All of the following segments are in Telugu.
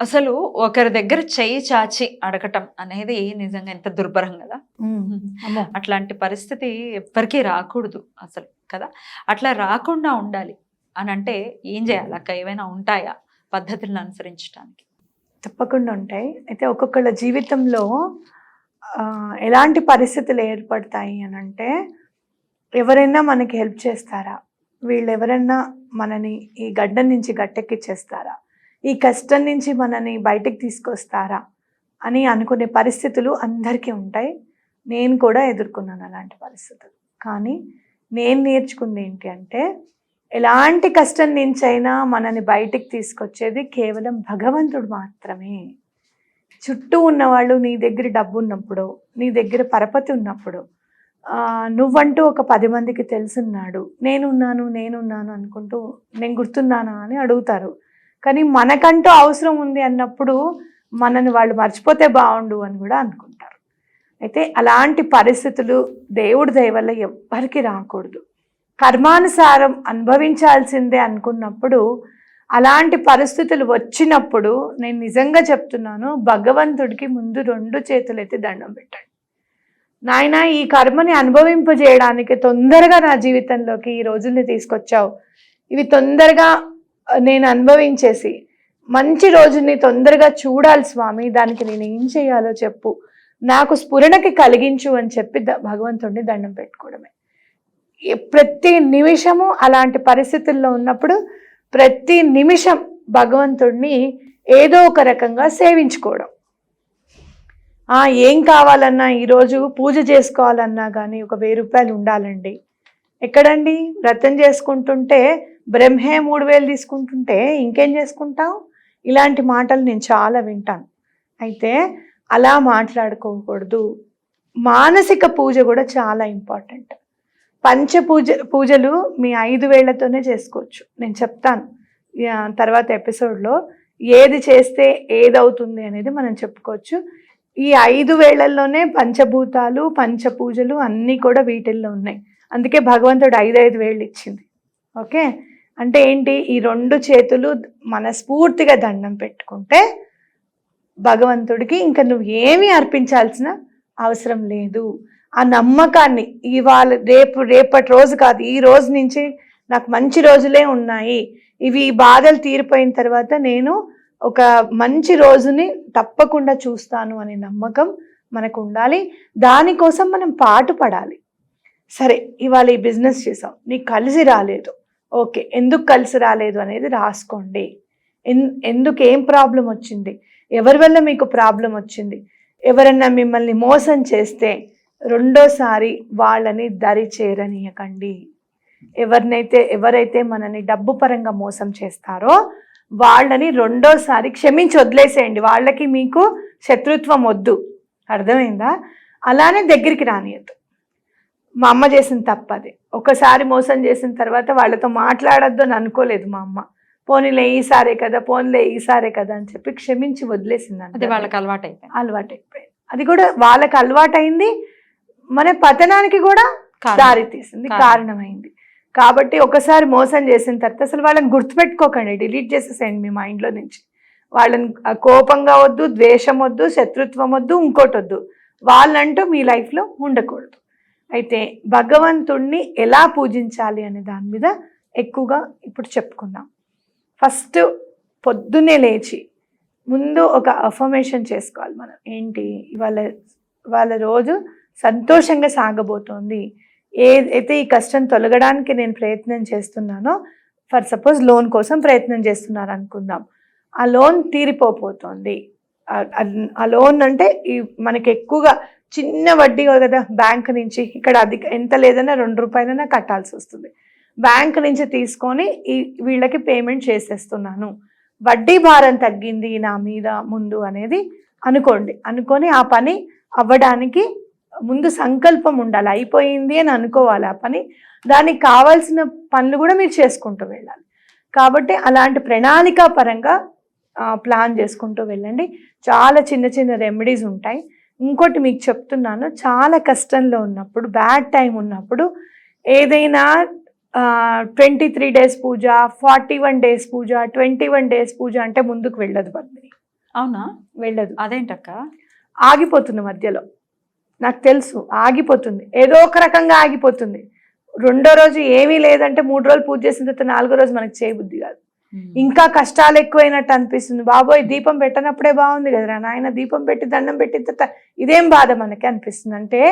అసలు ఒకరి దగ్గర చేయి చాచి అడగటం అనేది నిజంగా ఎంత దుర్భరం కదా? అట్లాంటి పరిస్థితి ఎవ్వరికీ రాకూడదు అసలు కదా? అట్లా రాకుండా ఉండాలి అని అంటే ఏం చేయాలి? అక్క ఏమైనా ఉంటాయా పద్ధతులను అనుసరించడానికి తప్పకుండా ఉంటాయి. అయితే ఒక్కొక్కళ్ళ జీవితంలో ఎలాంటి పరిస్థితులు ఏర్పడతాయి అని అంటే ఎవరైనా మనకి హెల్ప్ చేస్తారా? వీళ్ళు ఎవరైనా మనని ఈ గడ్డ నుంచి గట్టెక్కిచ్చేస్తారా? ఈ కష్టం నుంచి మనని బయటికి తీసుకొస్తారా అని అనుకునే పరిస్థితులు అందరికీ ఉంటాయి. నేను కూడా ఎదుర్కొన్నాను అలాంటి పరిస్థితులు. కానీ నేను నేర్చుకుంది ఏంటి అంటే ఎలాంటి కష్టం నుంచైనా మనని బయటికి తీసుకొచ్చేది కేవలం భగవంతుడు మాత్రమే. చుట్టూ ఉన్నవాళ్ళు నీ దగ్గర డబ్బు ఉన్నప్పుడు నీ దగ్గర పరపతి ఉన్నప్పుడు నువ్వంటూ ఒక పది మందికి తెలుసున్నాడు. నేనున్నాను నేనున్నాను అనుకుంటూ నేను గుర్తున్నానా అని అడుగుతారు. కానీ మనకంటూ అవసరం ఉంది అన్నప్పుడు మనని వాళ్ళు మర్చిపోతే బాగుండు అని కూడా అనుకుంటారు. అయితే అలాంటి పరిస్థితులు దేవుడి దయ వల్ల ఎవ్వరికి రాకూడదు. కర్మానుసారం అనుభవించాల్సిందే అనుకున్నప్పుడు అలాంటి పరిస్థితులు వచ్చినప్పుడు నేను నిజంగా చెప్తున్నాను భగవంతుడికి ముందు రెండు చేతులు ఎత్తి దండం పెట్టండి. నాయన ఈ కర్మని అనుభవింపజేయడానికి తొందరగా నా జీవితంలోకి ఈ రోజుల్ని తీసుకొచ్చావు. ఇవి తొందరగా నేను అనుభవించేసి మంచి రోజుని తొందరగా చూడాలి స్వామి దానికి నేను ఏం చేయాలో చెప్పు. నాకు స్ఫురణకి కలిగించు అని చెప్పి భగవంతుడిని దండం పెట్టుకోవడమే. ప్రతి నిమిషము అలాంటి పరిస్థితుల్లో ఉన్నప్పుడు ప్రతి నిమిషం భగవంతుడిని ఏదో ఒక రకంగా సేవించుకోవడం. ఏం కావాలన్నా ఈరోజు పూజ చేసుకోవాలన్నా కానీ ఒక వెయ్యి రూపాయలు ఉండాలండి. ఎక్కడండి? వ్రతం చేసుకుంటుంటే బ్రహ్మే మూడు వేలు తీసుకుంటుంటే ఇంకేం చేసుకుంటావు? ఇలాంటి మాటలు నేను చాలా వింటాను. అయితే అలా మాట్లాడుకోకూడదు. మానసిక పూజ కూడా చాలా ఇంపార్టెంట్. పంచ పూజ పూజలు మీ ఐదు వేళ్ళతోనే చేసుకోవచ్చు. నేను చెప్తాను. తర్వాత ఎపిసోడ్లో ఏది చేస్తే ఏదవుతుంది అనేది మనం చెప్పుకోవచ్చు. ఈ ఐదు వేళ్ళలోనే పంచభూతాలు పంచ పూజలు అన్నీ కూడా వీటిల్లో ఉన్నాయి. అందుకే భగవంతుడు ఐదు ఐదు వేళ్ళు ఇచ్చింది. ఓకే? అంటే ఏంటి? ఈ రెండు చేతులు మనస్ఫూర్తిగా దండం పెట్టుకుంటే భగవంతుడికి ఇంకా నువ్వు ఏమీ అర్పించాల్సిన అవసరం లేదు. ఆ నమ్మకాన్ని ఇవాళ రేపు రేపటి రోజు కాదు ఈ రోజు నుంచి నాకు మంచి రోజులే ఉన్నాయి. ఇవి ఈ బాధలు తీరిపోయిన తర్వాత నేను ఒక మంచి రోజుని తప్పకుండా చూస్తాను అనే నమ్మకం మనకు ఉండాలి. దానికోసం మనం పాటు పడాలి సరే ఇవాళ ఈ బిజినెస్ చేసాం. నీకు కలిసి రాలేదు. ఓకే ఎందుకు కలిసి రాలేదు అనేది రాసుకోండి. ఎన్ ఎందుకు ఏం ప్రాబ్లం వచ్చింది? ఎవరి వల్ల మీకు ప్రాబ్లం వచ్చింది? ఎవరన్నా మిమ్మల్ని మోసం చేస్తే రెండోసారి వాళ్ళని దరి చేరనీయకండి. ఎవరినైతే ఎవరైతే మనని డబ్బు పరంగా మోసం చేస్తారో వాళ్ళని రెండోసారి క్షమించి వదిలేసేయండి. వాళ్ళకి మీకు శత్రుత్వం వద్దు. అర్థమైందా? అలానే దగ్గరికి రానియద్దు. మా అమ్మ చేసిన తప్పది. ఒకసారి మోసం చేసిన తర్వాత వాళ్ళతో మాట్లాడొద్దు అని అనుకోలేదు మా అమ్మ. పోనీలే ఈసారే కదా పోనీలే ఈసారే కదా అని చెప్పి క్షమించి వదిలేసింది అది అంతే. వాళ్ళకి అలవాటు అయిపోయింది అలవాటు అయిపోయింది అది కూడా వాళ్ళకి అలవాటైంది. మన పతనానికి కూడా. దారి తీసింది కారణం. కారణమైంది. కాబట్టి ఒకసారి మోసం చేసిన తర్వాత అసలు వాళ్ళని గుర్తుపెట్టుకోకండి. డిలీట్ చేసేసేయండి మీ మైండ్లో నుంచి. వాళ్ళని కోపంగా వద్దు ద్వేషం వద్దు శత్రుత్వం వద్దు ఇంకోటి వద్దు. వాళ్ళంటూ మీ లైఫ్లో ఉండకూడదు. అయితే భగవంతుణ్ణి ఎలా పూజించాలి అనే దాని మీద ఎక్కువగా ఇప్పుడు చెప్పుకుందాం. ఫస్ట్ పొద్దున్నే లేచి ముందు ఒక అఫర్మేషన్ చేసుకోవాలి మనం. ఏంటి? ఇవాళ వాళ్ళ రోజు సంతోషంగా సాగబోతోంది. ఏదైతే ఈ కష్టం తొలగడానికి నేను ప్రయత్నం చేస్తున్నానో ఫర్ సపోజ్ లోన్ కోసం ప్రయత్నం చేస్తున్నారు అనుకుందాం. ఆ లోన్ తీరిపోబోతోంది. ఆ లోన్ అంటే ఈ మనకి ఎక్కువగా చిన్న వడ్డీ కదా బ్యాంక్ నుంచి. ఇక్కడ అది ఎంత లేదన్నా రెండు రూపాయలైనా కట్టాల్సి వస్తుంది. బ్యాంక్ నుంచి తీసుకొని ఈ వీళ్ళకి పేమెంట్ చేసేస్తున్నాను. వడ్డీ భారం తగ్గింది నా మీద ముందు అనేది అనుకోండి. అనుకొని ఆ పని అవ్వడానికి ముందు సంకల్పం ఉండాలి. అయిపోయింది అని అనుకోవాలి ఆ పని. దానికి కావాల్సిన పనులు కూడా మీరు చేసుకుంటూ వెళ్ళాలి. కాబట్టి అలాంటి ప్రణాళికా పరంగా ప్లాన్ చేసుకుంటూ వెళ్ళండి. చాలా చిన్న చిన్న రెమెడీస్ ఉంటాయి. ఇంకోటి మీకు చెప్తున్నాను చాలా కష్టంలో ఉన్నప్పుడు బ్యాడ్ టైం ఉన్నప్పుడు ఏదైనా twenty three days puja forty one days puja twenty one days puja అంటే ముందుకు వెళ్ళదు పద్మిని. అవునా? వెళ్ళదు. అదేంటక్క? ఆగిపోతుంది మధ్యలో. నాకు తెలుసు ఆగిపోతుంది. ఏదో ఒక రకంగా ఆగిపోతుంది. రెండో రోజు ఏమీ లేదంటే మూడు రోజులు పూజ చేసిన తర్వాత నాలుగో రోజు మనకి చేయబుద్ధి కాదు. ఇంకా కష్టాలు ఎక్కువైనట్టు అనిపిస్తుంది. బాబోయ్ దీపం పెట్టనప్పుడే బాగుంది కదరా నాయన. దీపం పెట్టి దండం పెట్టి ఇదేం బాధ మనకి అనిపిస్తుంది. అంటే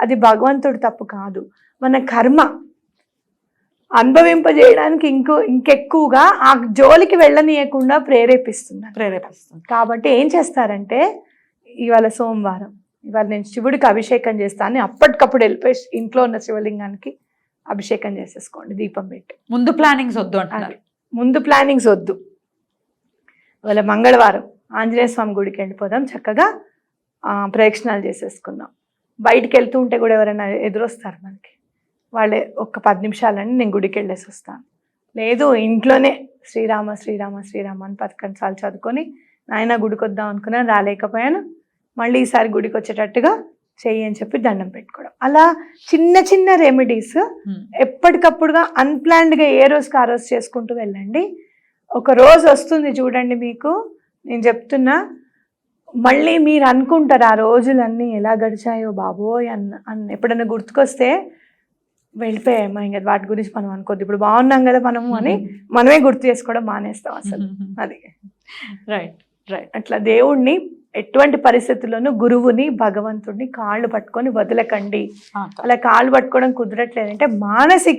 అది భగవంతుడు తప్పు కాదు. మన కర్మ అనుభవింపజేయడానికి ఇంకో ఇంకెక్కువగా ఆ జోలికి వెళ్ళనీయకుండా ప్రేరేపిస్తుంది. ప్రేరేపిస్తుంది. కాబట్టి ఏం చేస్తారంటే ఇవాళ సోమవారం ఇవాళ నేను శివుడికి అభిషేకం చేస్తాను అప్పటికప్పుడు వెళ్ళిపోయి ఇంట్లో ఉన్న శివలింగానికి అభిషేకం చేసేసుకోండి దీపం పెట్టి. ముందు ప్లానింగ్స్ వద్దు అంటున్నారు. ముందు ప్లానింగ్స్ వద్దు. ఇవాళ మంగళవారం ఆంజనేయ స్వామి గుడికి వెళ్ళిపోదాం. చక్కగా ప్రయక్షణాలు చేసేసుకుందాం. బయటికి వెళ్తూ ఉంటే కూడా ఎవరైనా ఎదురొస్తారు మనకి. వాళ్ళే ఒక్క పది నిమిషాలని నేను గుడికి వెళ్ళేసి వస్తాను. లేదు ఇంట్లోనే శ్రీరామ శ్రీరామ శ్రీరామ అని పథకం సార్లు చదువుకొని నాయన గుడికి వద్దాం అనుకున్నాను రాలేకపోయాను. మళ్ళీ ఈసారి గుడికి వచ్చేటట్టుగా చెయ్యి అని చెప్పి దండం పెట్టుకోవడం. అలా చిన్న చిన్న రెమెడీస్ Hmm. ఎప్పటికప్పుడుగా అన్ప్లాన్డ్గా ఏ రోజుకి ఆ రోజు చేసుకుంటూ వెళ్ళండి. ఒక రోజు వస్తుంది చూడండి మీకు నేను చెప్తున్నా మళ్ళీ మీరు అనుకుంటారు ఆ రోజులన్నీ ఎలా గడిచాయో బాబోయ్ అన్న అన్న ఎప్పుడైనా గుర్తుకొస్తే వెళ్ళిపోయామా? ఇంకా వాటి గురించి మనం అనుకోద్దు ఇప్పుడు బాగున్నాం కదా మనము అని మనమే గుర్తు చేసుకోవడం మానేస్తాం అసలు. అది. రైట్ రైట్ అట్లా దేవుణ్ణి ఎటువంటి పరిస్థితుల్లోనూ గురువుని భగవంతుడిని కాళ్ళు పట్టుకొని వదలకండి. అలా కాళ్ళు పట్టుకోవడం కుదరట్లేదంటే మానసిక